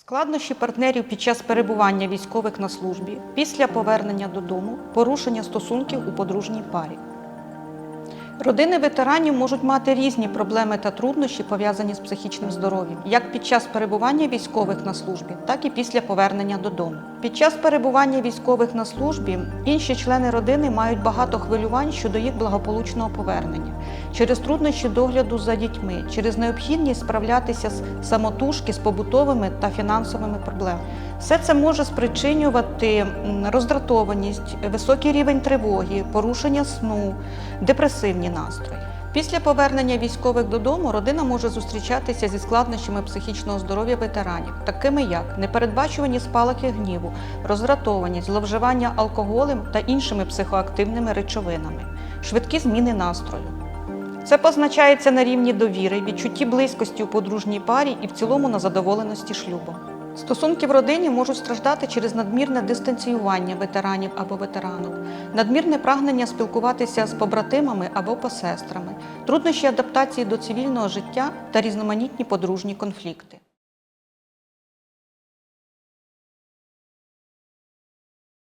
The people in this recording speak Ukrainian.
Складнощі партнерів під час перебування військових на службі, після повернення додому, порушення стосунків у подружній парі. Родини ветеранів можуть мати різні проблеми та труднощі, пов'язані з психічним здоров'ям, як під час перебування військових на службі, так і після повернення додому. Під час перебування військових на службі інші члени родини мають багато хвилювань щодо їх благополучного повернення, через труднощі догляду за дітьми, через необхідність справлятися з самотужки з побутовими та фінансовими проблемами. Все це може спричинювати роздратованість, високий рівень тривоги, порушення сну, депресивні настрої. Після повернення військових додому родина може зустрічатися зі складнощами психічного здоров'я ветеранів, такими як непередбачувані спалахи гніву, роздратованість, зловживання алкоголем та іншими психоактивними речовинами, швидкі зміни настрою. Це позначається на рівні довіри, відчутті близькості у подружній парі і в цілому на задоволеності шлюбом. Стосунки в родині можуть страждати через надмірне дистанціювання ветеранів або ветеранок, надмірне прагнення спілкуватися з побратимами або посестрами, труднощі адаптації до цивільного життя та різноманітні подружні конфлікти.